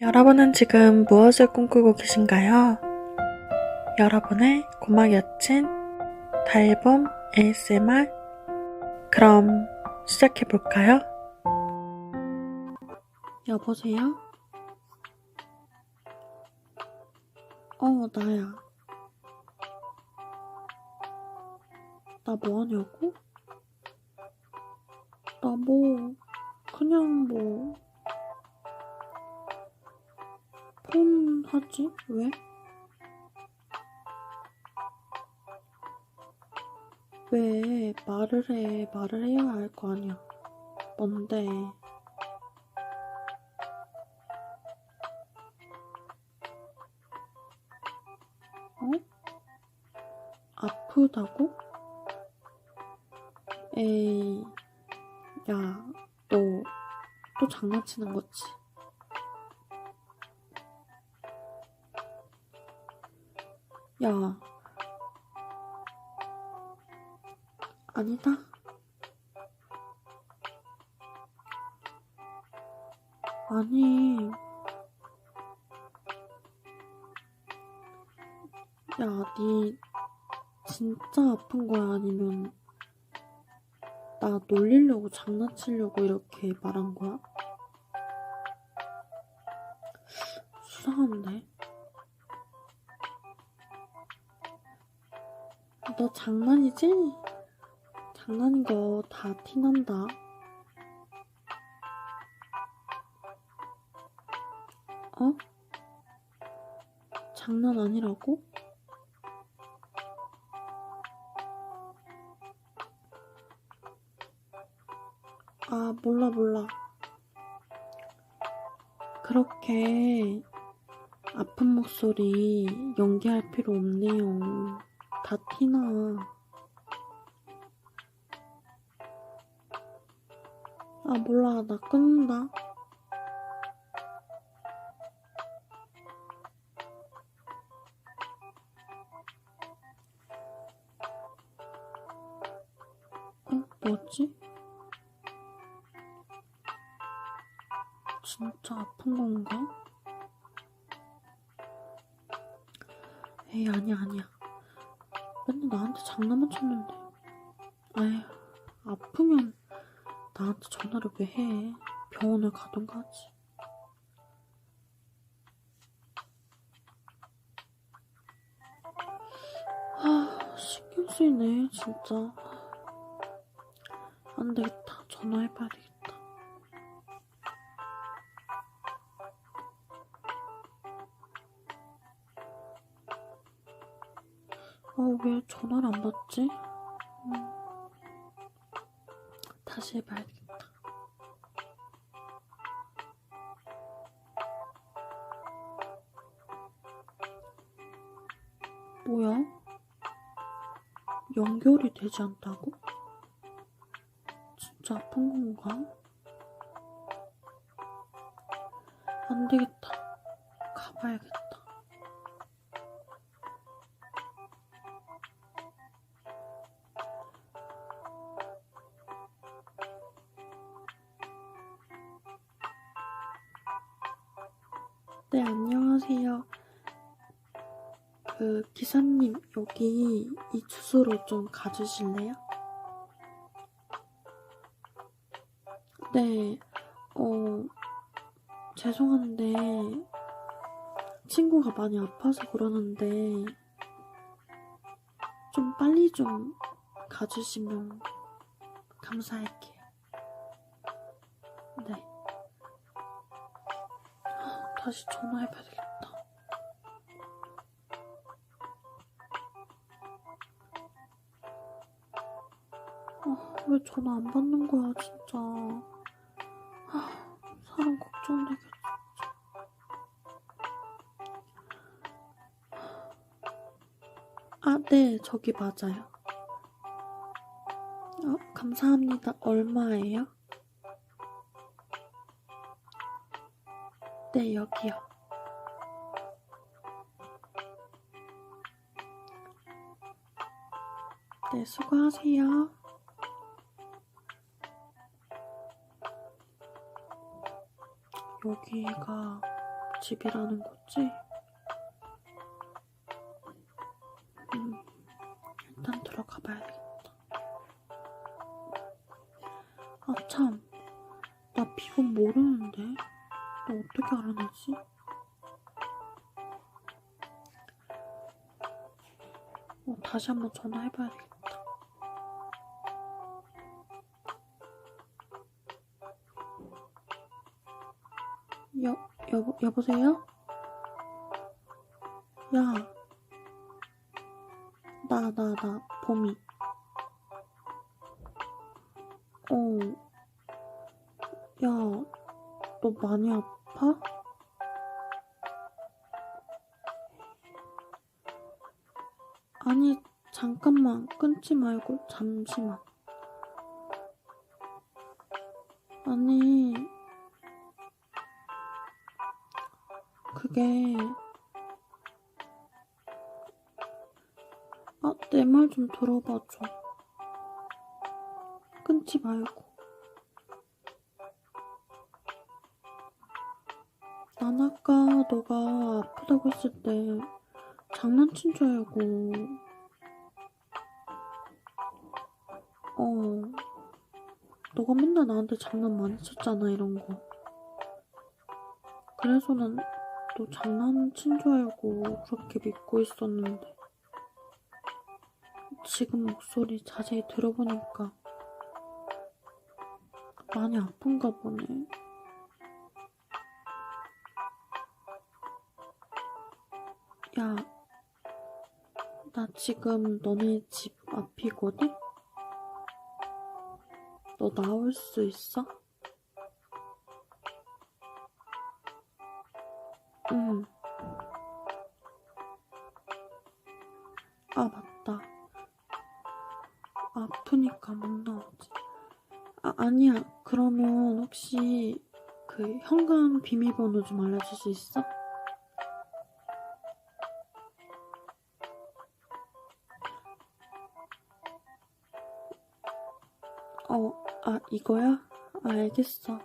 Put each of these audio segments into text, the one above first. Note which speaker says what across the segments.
Speaker 1: 여러분은 지금 무엇을 꿈꾸고 계신가요? 여러분의 고막 여친 달봄 ASMR 그럼 시작해 볼까요? 여보세요? 어, 나야. 나 뭐하냐고? 나 뭐, 그냥 뭐, 폰 하지? 왜? 왜 말을 해? 말을 해야 할 거 아니야. 뭔데? 어? 아프다고? 에이, 야, 너 또 장난치는 거지? 야, 아니다. 아니, 야, 니 진짜 아픈 거야? 아니면 나 놀리려고 장난치려고 이렇게 말한 거야? 수상한데? 너 장난이지? 장난인 거 다 티난다. 어? 장난 아니라고? 아, 몰라, 몰라. 그렇게 아픈 목소리 연기할 필요 없네요. 다 티나. 아, 몰라. 나 끊는다. 어, 뭐지? 진짜 아픈 건가? 에이, 아니야, 아니야. 맨날 나한테 장난만 쳤는데. 에휴, 아프면 나한테 전화를 왜 해? 병원을 가던가 하지. 아, 신경 쓰이네, 진짜. 안 되겠다. 전화해봐야 되겠다. 아, 왜 전화를 안 받지? 음, 다시 해봐야겠다. 뭐야? 연결이 되지 않다고? 네, 안녕하세요. 그, 기사님, 여기 이 주소로 좀 가주실래요? 네, 어, 죄송한데, 친구가 많이 아파서 그러는데, 좀 빨리 좀 가주시면 감사할게요. 다시 전화해봐야 되겠다. 아, 왜 전화 안 받는 거야, 진짜. 아, 사람 걱정되게. 아, 네, 저기 맞아요. 어, 감사합니다. 얼마예요? 네, 여기요. 네, 수고하세요. 여기가 집이라는 거지? 음, 일단 들어가 봐야겠다. 아, 참. 나 비번 모르는데? 나 어떻게 알아내지? 어, 다시 한번 전화해봐야겠다. 여, 여보, 여보세요? 야. 나, 나, 나, 봄이. 어. 야, 너 많이 아파? 아니, 잠깐만, 끊지 말고, 잠시만. 아니, 그게, 아, 내 말 좀 들어봐줘. 끊지 말고. 너가 아프다고 했을 때 장난친 줄 알고, 어, 너가 맨날 나한테 장난 많이 쳤잖아, 이런 거. 그래서 난 너 장난친 줄 알고 그렇게 믿고 있었는데. 지금 목소리 자세히 들어보니까 많이 아픈가 보네. 야, 나 지금 너네 집 앞이거든? 너 나올 수 있어? 응. 아, 맞다. 아프니까 못 나오지. 아, 아니야. 그러면 혹시 그 현관 비밀번호 좀 알려줄 수 있어? 어, 이거야? 아, 알겠어.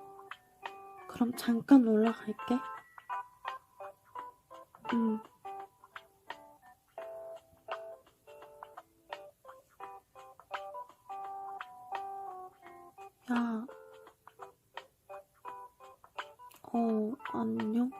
Speaker 1: 그럼 잠깐 올라갈게. 응. 야. 어, 안녕?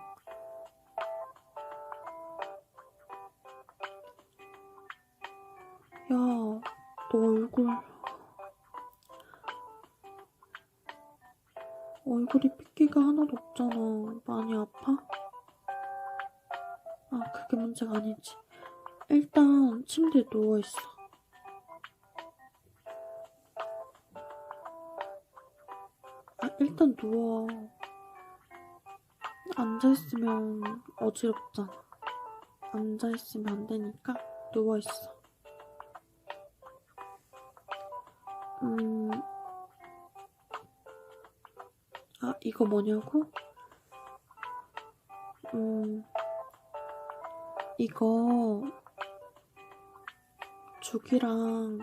Speaker 1: 아니지. 일단 침대에 누워있어. 아, 일단 누워. 앉아있으면 어지럽잖아. 앉아있으면 안 되니까 누워있어. 음, 아, 이거 뭐냐고? 음, 이거 죽이랑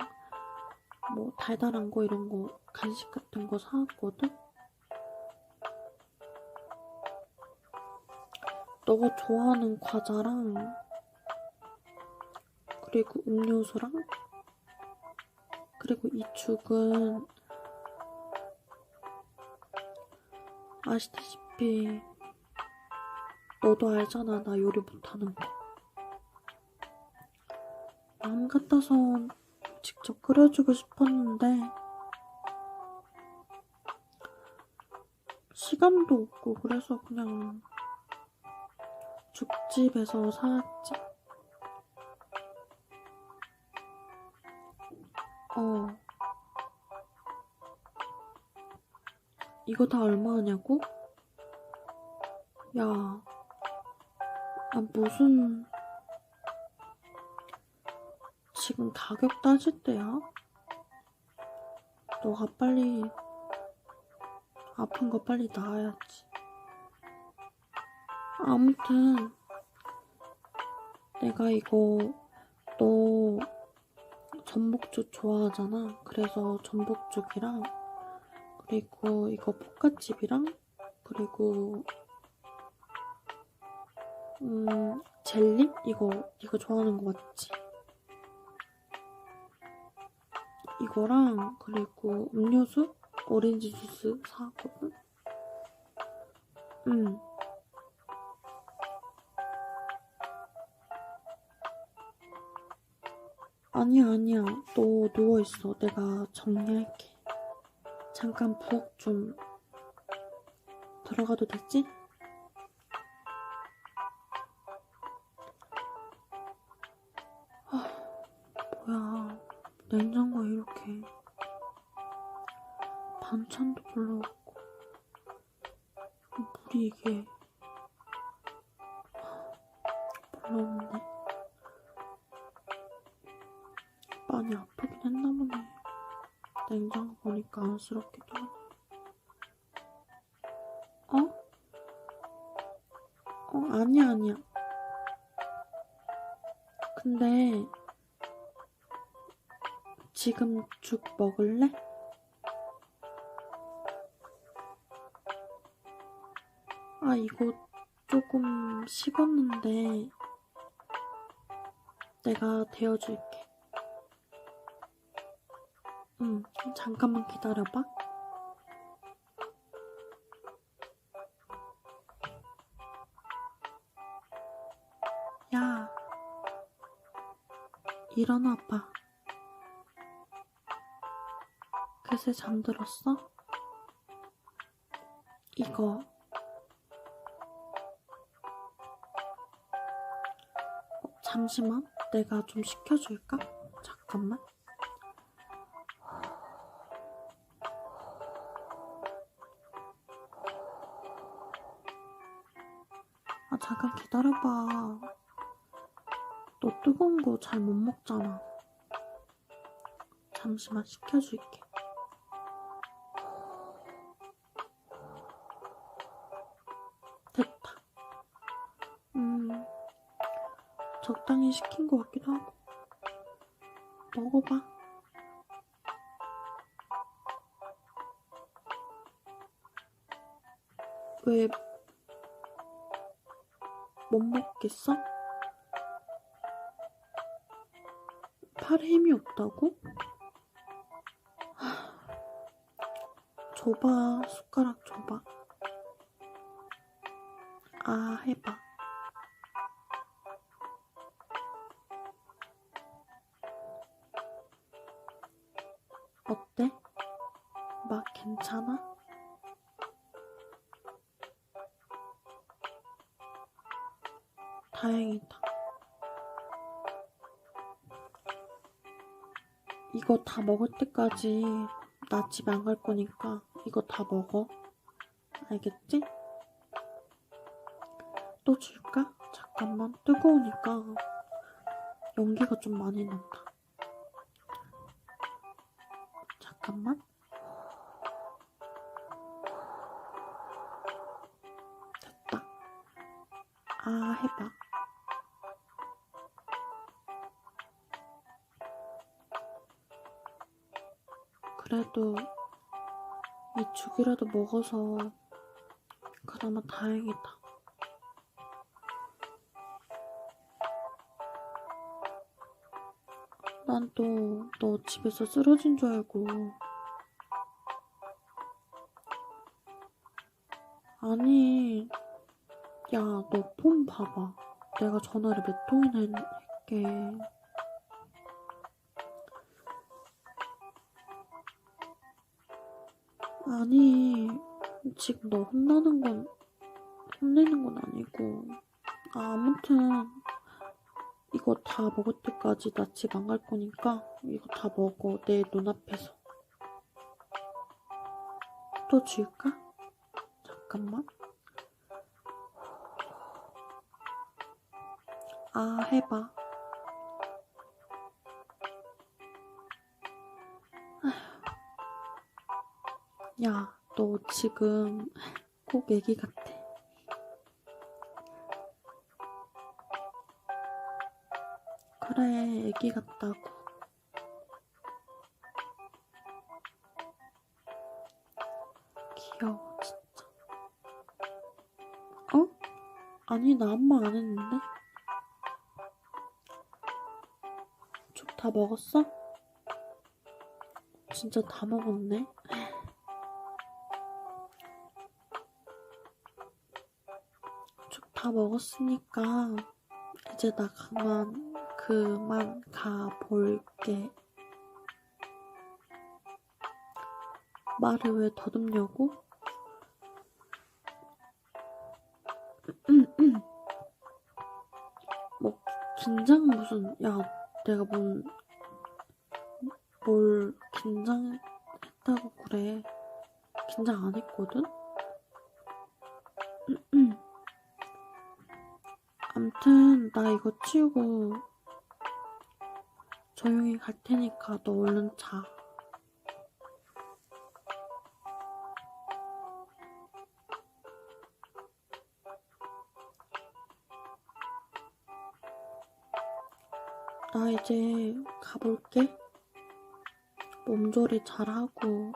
Speaker 1: 뭐 달달한 거 이런 거 간식 같은 거 사왔거든? 너가 좋아하는 과자랑 그리고 음료수랑 그리고 이 죽은 아시다시피 너도 알잖아 나 요리 못하는 거 마음 같아서 직접 끓여주고 싶었는데 시간도 없고 그래서 그냥 죽집에서 사왔지. 어. 이거 다 얼마냐고? 야, 아 무슨 지금 가격 따질 때야? 너가 빨리 아픈 거 빨리 나아야지. 아무튼 내가 이거 너 전복죽 좋아하잖아. 그래서 전복죽이랑 그리고 이거 볶아집이랑 그리고 음, 젤리? 이거, 이거 좋아하는 거 맞지? 이거랑, 그리고 음료수? 오렌지 주스 사거든? 응. 아니야, 아니야. 너 누워있어. 내가 정리할게. 잠깐 부엌 좀 들어가도 되지? 이 이게 별로 없네. 많이 아프긴 했나 보네. 냉장고 보니까 안쓰럽기도 하네. 어? 어, 아니야, 아니야. 근데, 지금 죽 먹을래? 아, 이거 조금 식었는데, 내가 데워줄게. 응, 잠깐만 기다려봐. 야, 일어나봐. 그새 잠들었어? 이거. 잠시만, 내가 좀 시켜줄까? 잠깐만. 아, 잠깐 기다려봐. 너 뜨거운 거 잘 못 먹잖아. 잠시만 식혀줄게. 적당히 식힌 것 같기도 하고. 먹어봐. 왜, 못 먹겠어? 팔에 힘이 없다고? 하, 줘봐, 숟가락 줘봐. 아, 해봐. 이거 다 먹을 때까지 나 집에 안갈 거니까 이거 다 먹어. 알겠지? 또 줄까? 잠깐만. 뜨거우니까 연기가 좀 많이 난다. 잠깐만. 됐다. 아, 해봐. 그래도 이 죽이라도 먹어서 그나마 다행이다. 난 또 너 집에서 쓰러진 줄 알고. 아니, 야, 너 폰 봐봐. 내가 전화를 몇 통이나 했게. 아니, 지금 너 혼나는 건, 혼내는 건 아니고. 아, 아무튼, 이거 다 먹을 때까지 나 집 안 갈 거니까, 이거 다 먹어. 내 눈앞에서. 또 줄까? 잠깐만. 아, 해봐. 야, 너 지금 꼭 애기 같아. 그래, 애기 같다고. 귀여워, 진짜. 어? 아니, 나 아무 말 안 했는데? 죽 다 먹었어? 진짜 다 먹었네. 다 먹었으니까 이제 나 그만 그만 가볼게. 말을 왜 더듬냐고? 뭐 긴장 무슨 야 내가 뭔 뭘 긴장했다고 그래 긴장 안 했거든? 암튼 나 이거 치우고 조용히 갈 테니까 너 얼른 자. 나 이제 가볼게. 몸조리 잘하고.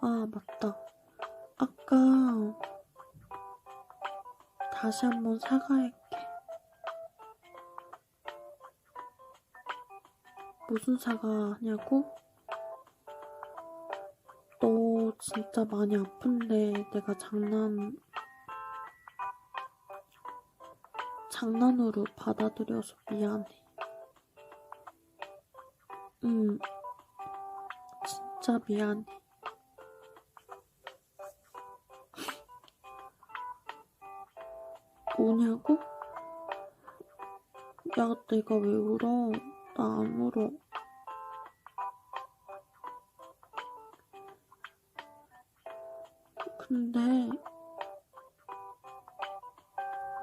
Speaker 1: 아, 맞다. 아까 다시 한번 사과할게. 무슨 사과하냐고? 너 진짜 많이 아픈데 내가 장난, 장난으로 받아들여서 미안해. 응, 진짜 미안해. 뭐냐고? 야, 내가 왜 울어? 나 안 울어. 근데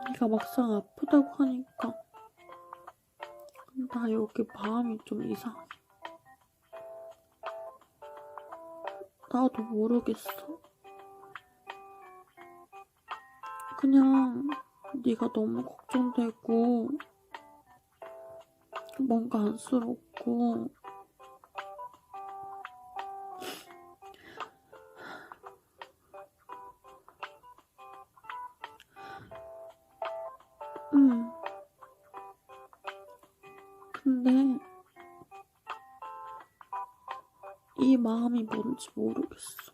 Speaker 1: 네가 막상 아프다고 하니까 나 여기 마음이 좀 이상해. 나도 모르겠어. 그냥 네가 너무 걱정되고 뭔가 안쓰럽고 응. 근데 이 마음이 뭔지 모르겠어.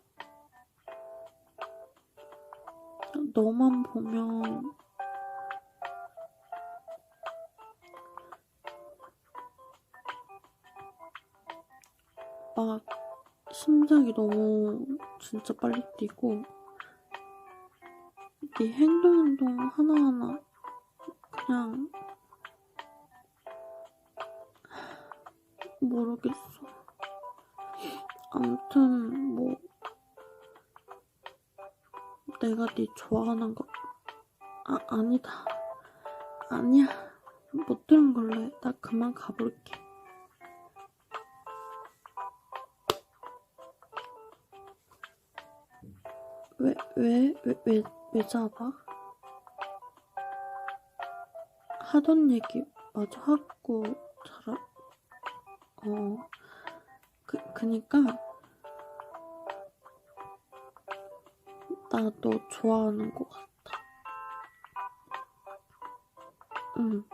Speaker 1: 너만 보면 막 심장이 너무 진짜 빨리 뛰고 네 행동 행동 하나하나 그냥 모르겠어. 아무튼 뭐 내가 네 좋아하는 거 아, 아니다. 아니야. 못 들은 걸로 해. 나 그만 가볼게. 왜, 왜, 잡아? 하던 얘기 마저 하고 자라, 어, 그, 그니까, 나 너 좋아하는 것 같아. 응.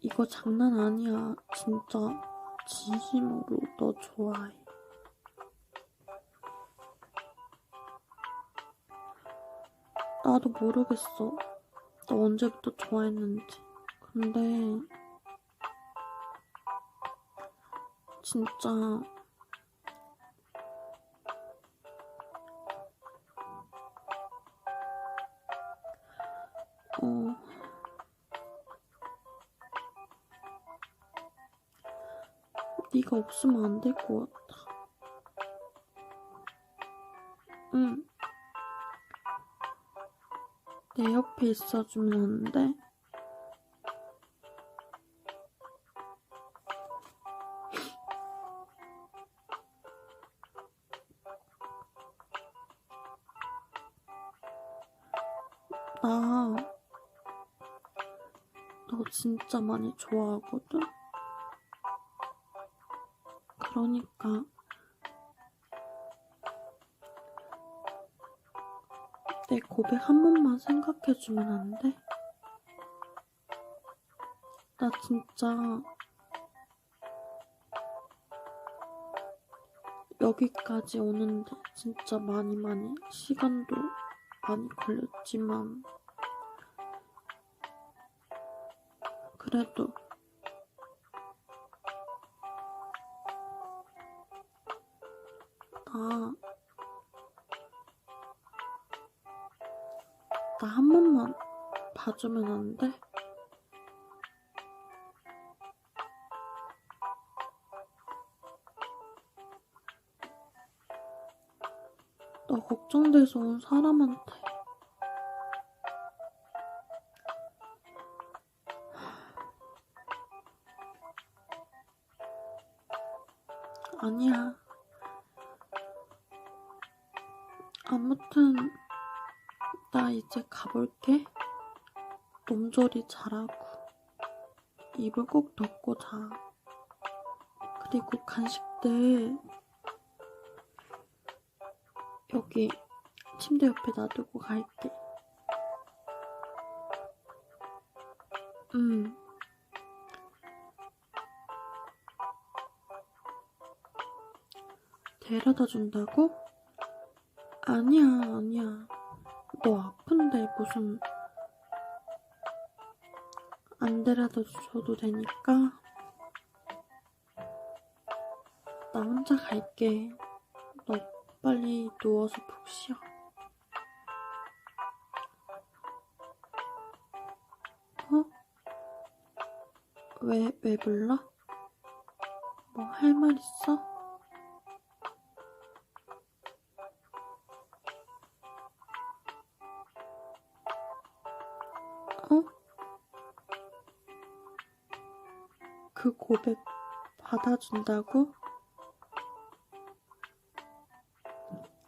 Speaker 1: 이거 장난 아니야. 진짜, 진심으로 너 좋아해. 나도 모르겠어. 너 언제부터 좋아했는지. 근데, 진짜, 어, 네가 없으면 안 될 것 같아. 응. 내 옆에 있어주면 안 돼? 나, 너 진짜 많이 좋아하거든? 그러니까, 내 고백 한 번만 생각해주면 안 돼? 나 진짜 여기까지 오는데 진짜 많이 많이 시간도 많이 걸렸지만 그래도 봐주면 안 돼? 나 걱정돼서 온 사람한테 아니야. 아무튼 나 이제 가볼게. 몸조리 잘하고 이불 꼭 덮고 자. 그리고 간식들 여기 침대 옆에 놔두고 갈게. 음. 데려다 준다고? 아니야, 아니야. 너 아픈데 무슨 안 데려다 줘도 되니까 나 혼자 갈게. 너 빨리 누워서 푹 쉬어. 어? 왜, 왜 불러? 뭐 할 말 있어? 어? 받아준다고?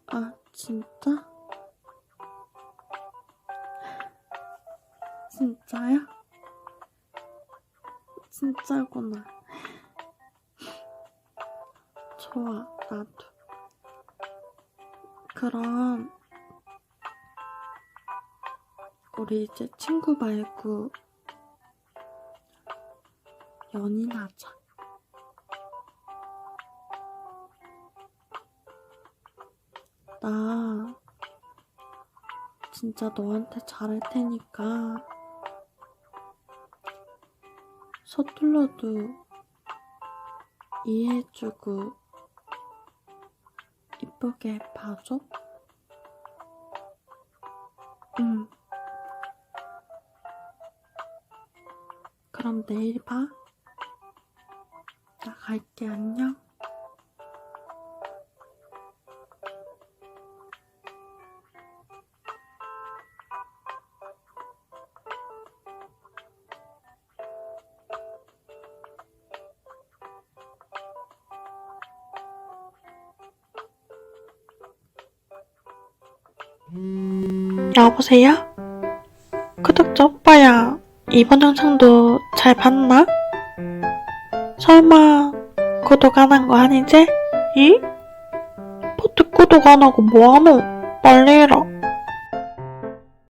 Speaker 1: 아, 진짜? 진짜야? 진짜구나. 좋아, 나도. 그럼, 우리 이제 친구 말고 연인하자. 나 진짜 너한테 잘할 테니까 서툴러도 이해해주고 이쁘게 봐줘. 응. 그럼 내일 봐. 나 갈게, 안녕. 여보세요? 구독자 오빠야, 이번 영상도 잘 봤나? 설마 구독 안 한 거 아니지? 이? 포트 구독 안 하고 뭐하노? 빨리 해라.